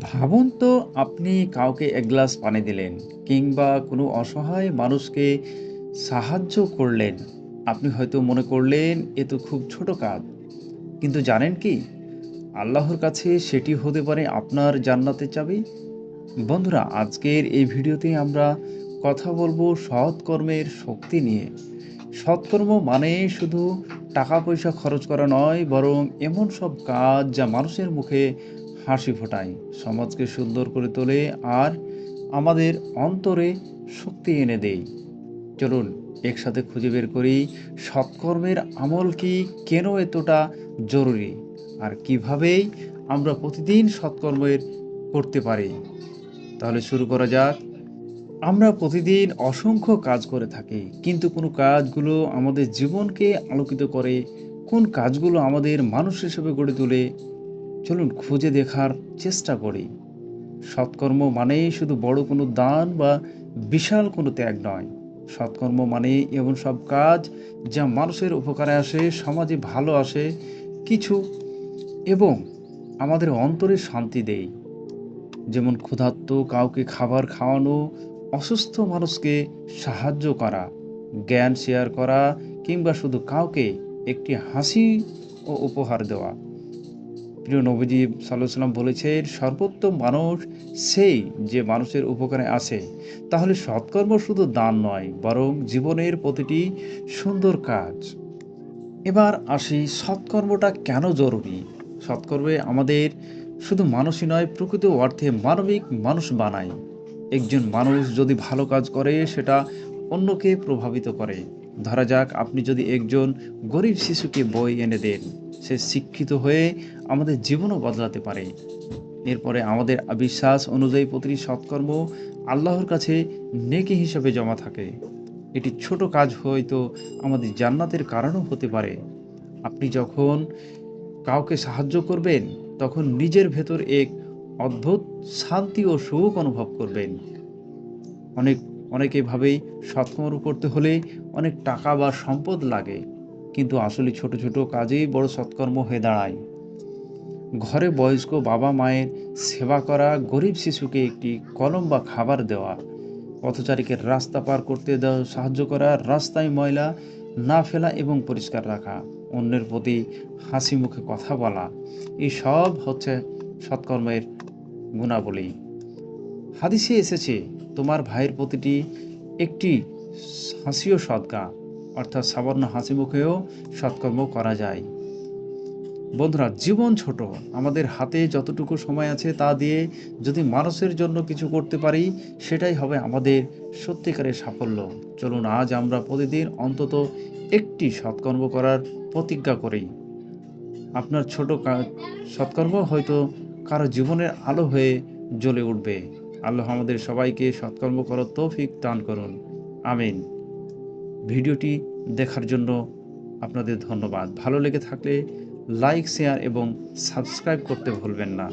ভাবুন তো, আপনি কাউকে এক গ্লাস পানি দিলেন কিংবা কোনো অসহায় মানুষকে সাহায্য করলেন। আপনি হয়তো মনে করলেন, এ তো খুব ছোট কাজ। কিন্তু জানেন কি? আল্লাহর কাছে সেটি হতে পারে আপনার জান্নাতের চাবি। বন্ধুরা, আজকের এই ভিডিওতে আমরা কথা বলব সৎ কর্মের শক্তি নিয়ে। সৎকর্ম মানে শুধু টাকা পয়সা খরচ করা নয়, বরং এমন সব কাজ যা মানুষের মুখে হাসি ফোটায়, সমাজকে সুন্দর করে তোলে আর আমাদের অন্তরে শক্তি এনে দেয়। চলুন একসাথে খুঁজে বের করি সৎকর্মের আমল কি, কেন এতটা জরুরি আর কিভাবেই আমরা প্রতিদিন সৎকর্মের করতে পারি। তাহলে শুরু করা যাক। আমরা প্রতিদিন অসংখ্য কাজ করে থাকি কিন্তু কোনো কাজগুলো আমাদের জীবনকে আলোকিত করে, কোন কাজগুলো আমাদের মানুষ হিসেবে গড়ে তোলে চলুন খুঁজে দেখার চেষ্টা করি। সৎকর্ম মানেই শুধু বড় কোনো দান বা বিশাল কোনো ত্যাগ নয়। সৎকর্ম মানে এমন সব কাজ যা মানুষের উপকারে আসে, সমাজে ভালো আসে কিছু এবং আমাদের অন্তরে শান্তি দেয়। যেমন ক্ষুধার্ত কাউকে খাবার খাওয়ানো, অসুস্থ মানুষকে সাহায্য করা, জ্ঞান শেয়ার করা কিংবা শুধু কাউকে একটি হাসি ও উপহার দেওয়া। প্রিয় নবীজি সাল্লাল্লাহু সাল্লাম বলেছেন, সর্বোত্তম মানুষ সেই যে মানুষের উপকারে আসে। তাহলে সৎকর্ম শুধু দান নয়, বরং জীবনের প্রতিটি সুন্দর কাজ। এবার আসি, সৎকর্মটা কেন জরুরি? সৎকর্মে আমাদের শুধু মানুষই নয়, প্রকৃত অর্থে মানবিক মানুষ বানায়। একজন মানুষ যদি ভালো কাজ করে, সেটা অন্যকে প্রভাবিত করে। ধরা যাক আপনি যদি একজন গরিব শিশুকে বই এনে দেন, সে শিক্ষিত হয়ে আমাদের জীবনও বদলাতে পারে। এরপরে আমাদের বিশ্বাস অনুযায়ী প্রতিটি সৎকর্ম আল্লাহর কাছে নেকি হিসেবে জমা থাকে। এটি ছোট কাজ হয়তো আমাদের জান্নাতের কারণও হতে পারে। আপনি যখন কাউকে সাহায্য করবেন তখন নিজের ভেতর এক অদ্ভুত শান্তি ও সুখ অনুভব করবেন। অনেক অনেকে ভাবেই সৎকর্ম করতে হলে অনেক টাকা বা সম্পদ লাগে। কিন্তু আসলে ছোট, ছোট কাজেই বড় সৎকর্ম হয়ে দাঁড়ায়। ঘরে বয়স্ক বাবা-মায়ের সেবা করা, গরিব শিশুকে একটি কলম বা খাবার দেওয়া, পথচারীকে রাস্তা পার করতে দেওয়া সাহায্য করা, রাস্তায় ময়লা না ফেলা এবং পরিষ্কার রাখা, অন্যের প্রতি হাসি মুখে কথা বলা, এই সব হচ্ছে সৎকর্মের গুণাবলী। হাদিসে এসেছে, তোমার ভাইয়ের প্রতিটি একটি হাসিও সদকা, অর্থাৎ সাবর্ণ হাসি মুখেও সৎকর্ম করা যায়। বন্ধুরা, জীবন ছোট আমাদের হাতে যতটুকু সময় আছে তা দিয়ে যদি মানুষের জন্য কিছু করতে পারি, সেটাই হবে আমাদের সত্যিকারের সাফল্য। চলুন, আজ আমরা প্রতিদিন অন্তত একটি সৎকর্ম করার প্রতিজ্ঞা করি। আপনার ছোট সৎকর্ম হয়তো কারও জীবনের আলো হয়ে জ্বলে উঠবে। আল্লাহ আমাদের সবাইকে সৎকর্ম করার তৌফিক দান করুন। আমিন। ভিডিওটি দেখার জন্য আপনাদের ধন্যবাদ। ভালো লেগে থাকলে লাইক, শেয়ার এবং সাবস্ক্রাইব করতে ভুলবেন না।